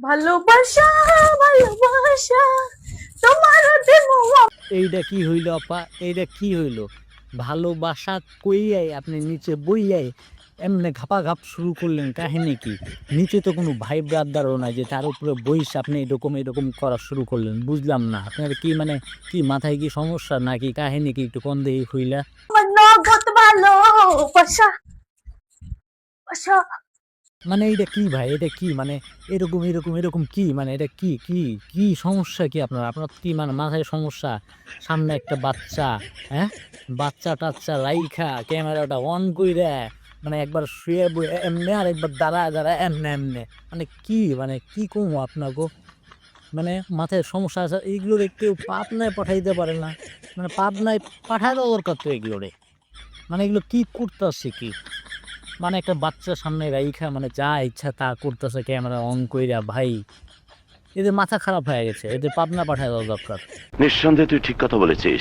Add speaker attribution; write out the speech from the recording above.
Speaker 1: ভালোবাসা ভালোবাসা তোমার
Speaker 2: এইটা কি হইল আপা? এইটা কি হইল? ভালোবাসা কইয়াই আপনি নিচে বইয়াই এমনি ঘাপা ঘাপ শুরু করলেন কাহিনী কি? নিচে তো কোনো ভাই ব্রাদারও নাই যে তার উপরে বইস আপনি এরকম এরকম করা শুরু করলেন। বুঝলাম না। আপনার কি মানে কি মাথায় কি সমস্যা নাকি কাহিনী কি একটু কম দেখি হইলা?
Speaker 1: ভালোবাসা বাসা
Speaker 2: মানে এটা কি ভাই? এটা কি? মানে এরকম এরকম এরকম কি? মানে এটা কি কি কি সমস্যা কি আপনার? আপনার কি মানে মাথায় সমস্যা? সামনে একটা বাচ্চা হ্যাঁ? বাচ্চা টাচ্চা রাইখা ক্যামেরাটা অন কইরা মানে একবার শুয়ে এমনে আর একবার দাঁড়া দাঁড়া এমনে এমনে। মানে কি মানে কি কমো আপনাকে মানে মাথায় সমস্যা আছে এইগুলো কেউ পাবনায় পাঠাইতে পারে না। মানে পাবনায় দেওয়া দরকার তো এগুলোরে মানে এগুলো কি করতেছে কি? মানে একটা বাচ্চা সামনে রাইখা মানে যা ইচ্ছা তা করতেছে ক্যামেরা অন কইরা, ভাই, এদের মাথা খারাপ হয়ে গেছে, এদের পাবনা পাঠায় দরকার
Speaker 3: নিঃসন্দেহে তুই ঠিক কথা বলেছিস।